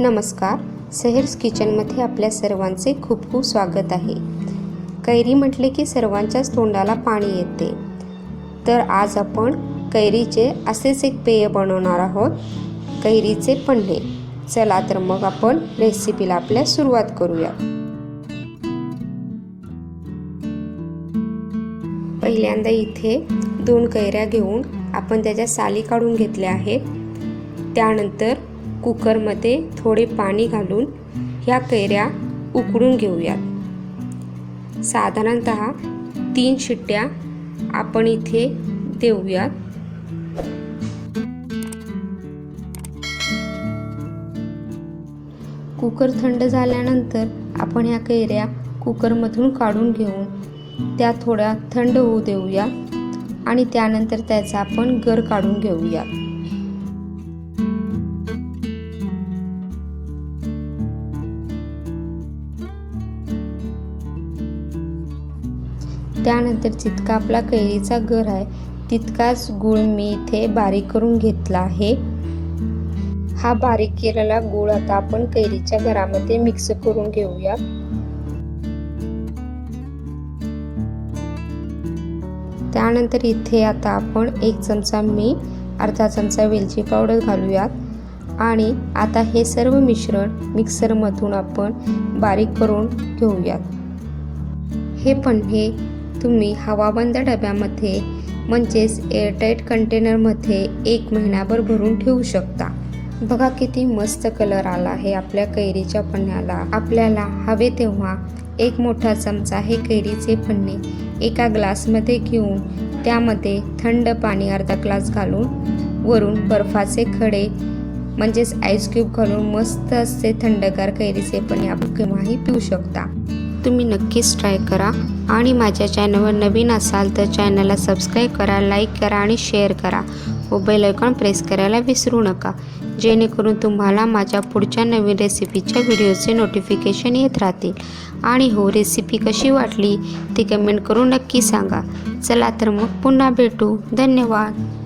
नमस्कार. सहेर्स किचनमध्ये आपल्या सर्वांचे खूप खूप स्वागत आहे. कैरी म्हटले की सर्वांच्याच तोंडाला पाणी येते. तर आज आपण कैरीचे असेच एक पेय बनवणार आहोत. कैरीचे पन्हे चला तर मग आपण रेसिपीला आपल्या सुरुवात करूया. पहिल्यांदा इथे दोन कैऱ्या घेऊन आपण त्याच्या साली काढून घेतल्या आहेत. त्यानंतर कुकरमध्ये थोडे पाणी घालून ह्या कैऱ्या उकडून घेऊयात. साधारणत तीन शिट्ट्या आपण इथे देऊयात. कुकर थंड झाल्यानंतर आपण ह्या कैऱ्या कुकरमधून काढून घेऊन त्या थोड्या थंड होऊ देऊया आणि त्यानंतर त्याचा आपण गर काढून घेऊया त्यानंतर जितका आपला कैरीचा गर आहे तितकाच गुळ मी इथे बारीक करून घेतला आहे. हा बारीक केलेला गुळ आता आपण कैरीच्या घरामध्ये मिक्स करून घेऊया. त्यानंतर इथे आता आपण एक चमचा मीठ अर्धा चमचा वेलची पावडर घालूयात. आणि आता हे सर्व मिश्रण मिक्सरमधून आपण बारीक करून घेऊयात. हे पण हे तुम्ही हवाबंद डब्यामध्ये म्हणजेच एअरटाईट कंटेनरमध्ये एक महिनाभर भरून ठेवू शकता. बघा किती मस्त कलर आला आहे आपल्या कैरीच्या पन्ह्याला. आपल्याला हवे तेव्हा एक मोठा चमचा हे कैरीचे पन्ने एका ग्लासमध्ये घेऊन त्यामध्ये थंड पाणी अर्धा ग्लास घालून वरून बर्फाचे खडे म्हणजेच आईस क्यूब घालून मस्त असे थंडगार कैरीचे पण आपण केव्हाही पिऊ शकता. तुम्ही नक्कीच ट्राय करा. आणि माझ्या चॅनलवर नवीन असाल तर चॅनलला सबस्क्राईब करा लाईक करा आणि शेअर करा. व बेल आयकॉन प्रेस करायला विसरू नका. जेणेकरून तुम्हाला माझ्या पुढच्या नवीन रेसिपीच्या व्हिडिओचे नोटिफिकेशन येत राहतील. आणि हो रेसिपी कशी वाटली ती कमेंट करून नक्की सांगा. चला तर मग पुन्हा भेटू. धन्यवाद.